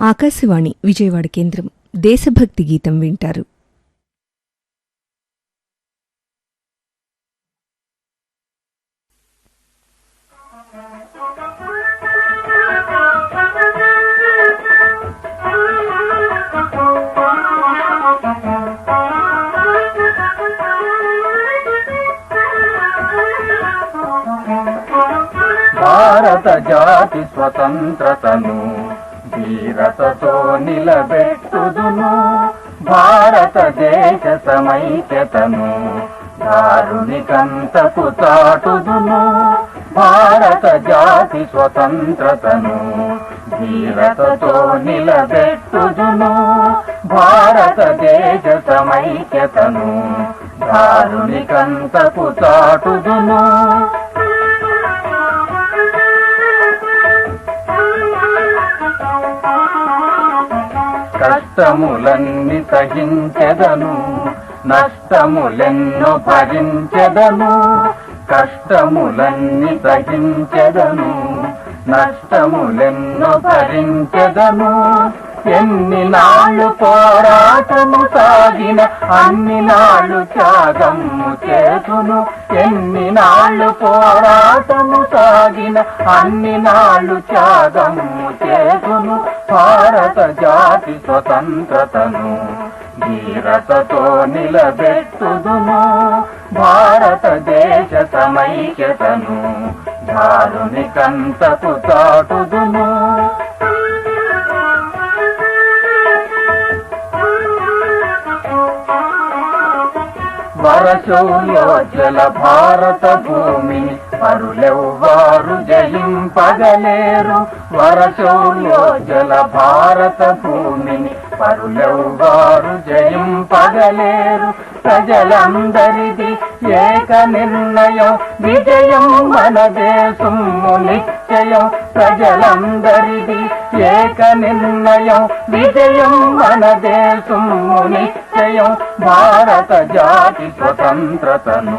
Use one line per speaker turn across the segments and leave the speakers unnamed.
ఆకాశవాణి విజయవాడ కేంద్రం. దేశభక్తి గీతం వింటారు.
భారత జాతి స్వతంత్రతను వీరతతో నిలబెట్టుదును. భారతదేశ సమైక్యతను దారునికంతకు చాటుదును. భారత జాతి స్వతంత్రతను వీరతతో నిలబెట్టుదును. భారతదేశ సమైక్యతను దారునికంతకు చాటుదును. కష్టములన్ని తగించెదను నష్టములెన్నో భరించెదను కష్టములన్ని తగించెదను నష్టములెన్నో భరించెదను. ఎన్ని నాళ్ళు పోరాటము సాగిన అన్ని నాళ్ళు త్యాగము చేతును. ఎన్ని నాళ్ళు పోరాటము సాగిన అన్ని నాళ్ళు త్యాగము చేతును. భారత జాతి స్వతంత్రతను ధీరతతో నిలబెట్టుదును భారతదేశ సమైక్యతను దారునికంతకు చాటుదును వరచోయోజల భారత భూమిని పరులెవ్వారు జయింపగలేరు. వరచోయోజల భారత భూమిని పరులెవ్వారు జయం పగలేరు. ప్రజలందరిది ఏక నిర్ణయం. విజయం మన దేశము నిశ్చయం. ప్రజలందరిది ఏక నిర్ణయం. విజయం మన దేశము నిశ్చయం. భారత జాతి స్వతంత్రతను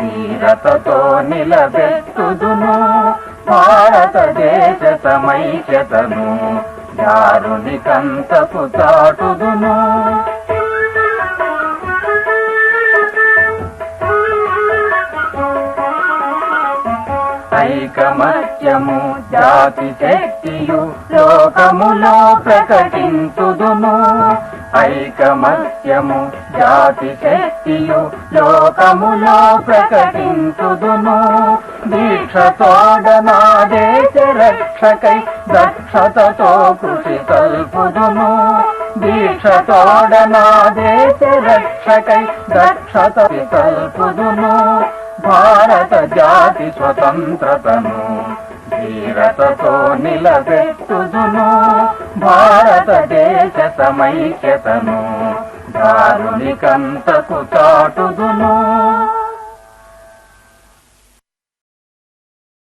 ధీరతతో నిలబెట్టుదును. భారతదేశ సమైక్యతను దారుని కంతపు చాటుదును ఐకమత్యము జాతి శక్తియు లోకములో ప్రకటించుదును. ఐకమత్యము జాతి శక్తియు లోకములో ప్రకటించుదును. దీక్షతోడ నా రక్షకై దక్షతతో కృషి కల్పుదును దీక్షతోడ నా దేశ రక్షకై దక్షత కల్పుదును భారత జాతి స్వతంత్రతను ధీరతతో నిలబెట్టుదును. భారతదేశ సమైక్యతను దారుణికంతకు చాటుదును.